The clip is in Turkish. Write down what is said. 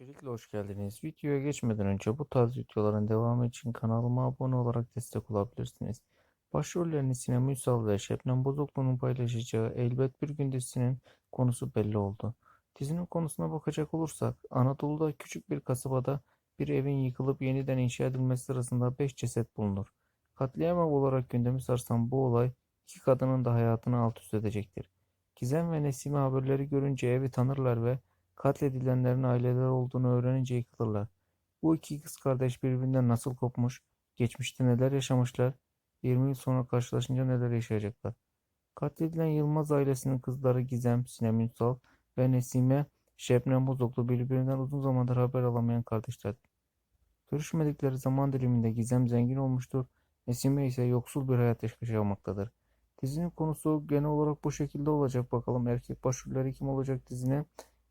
Öncelikle hoş geldiniz. Videoya geçmeden önce bu tarz videoların devamı için kanalıma abone olarak destek olabilirsiniz. Başrollerini Sinem Ünsal ve Şebnem Bozoklu'nun paylaşacağı Elbet Bir Gün dizisinin konusu belli oldu. Dizinin konusuna bakacak olursak Anadolu'da küçük bir kasabada bir evin yıkılıp yeniden inşa edilmesi sırasında 5 ceset bulunur. Katliam olarak gündemi sarsan bu olay iki kadının da hayatını alt üst edecektir. Gizem ve Nesime haberleri görünce evi tanırlar ve Katledilenlerin aileler olduğunu öğrenince yıkılırlar. Bu iki kız kardeş birbirinden nasıl kopmuş, geçmişte neler yaşamışlar, 20 yıl sonra karşılaşınca neler yaşayacaklar. Katledilen Yılmaz ailesinin kızları Gizem, Sinem Ünsal ve Nesime, Şebnem Bozoklu birbirinden uzun zamandır haber alamayan kardeşlerdir. Görüşmedikleri zaman diliminde Gizem zengin olmuştur, Nesime ise yoksul bir hayat yaşamaktadır. Dizinin konusu genel olarak bu şekilde olacak. Bakalım erkek başrolleri kim olacak dizinin?